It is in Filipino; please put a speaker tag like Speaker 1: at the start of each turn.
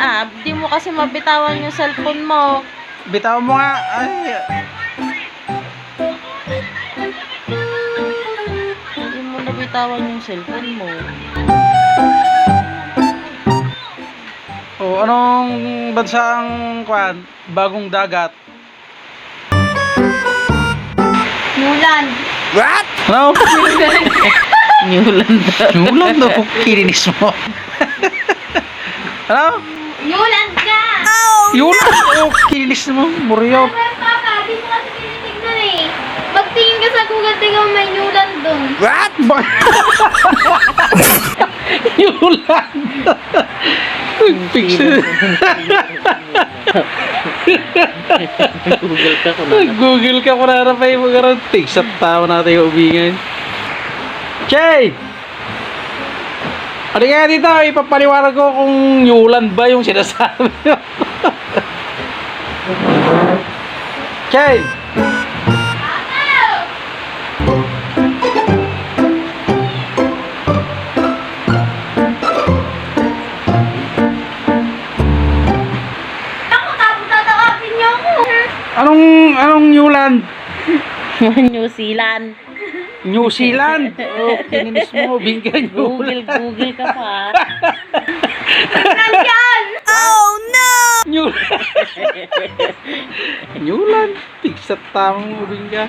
Speaker 1: na. Di mo kasi mabitawan yung cellphone mo.
Speaker 2: Bitaw mo nga. Ay,
Speaker 1: Di mo nabitawan yung cellphone mo.
Speaker 2: oh, anong bansa ang kwan? Bagong dagat.
Speaker 3: Mulan.
Speaker 2: What? Ano?
Speaker 1: Newland.
Speaker 2: Nulan daw kung kininis mo. ano?
Speaker 3: Mulan ka!
Speaker 2: Yun oh, kininis mo. Muryo.
Speaker 3: Pero papa, di mo kasi tinitignan eh. Magtingin ka sa Google, tingnan mo may Mulan dun.
Speaker 2: What? Yulan. Picture.
Speaker 1: Google ka ko na.
Speaker 2: Google ka kung narapay mo karoon. Tig sa tao natin yung ubingan. Chay! Ano kaya dito? Ipapaliwanag ko kung Yulan ba yung sinasabi
Speaker 3: niyo ako.
Speaker 2: Anong, anong Yulan?
Speaker 1: New Zealand.
Speaker 2: New Zealand? Oh, kininis mo. Binggan
Speaker 1: Google,
Speaker 2: Yulan.
Speaker 1: Google ka pa.
Speaker 3: Nandyan!
Speaker 2: New Newland. Tig sa tamang ubingga.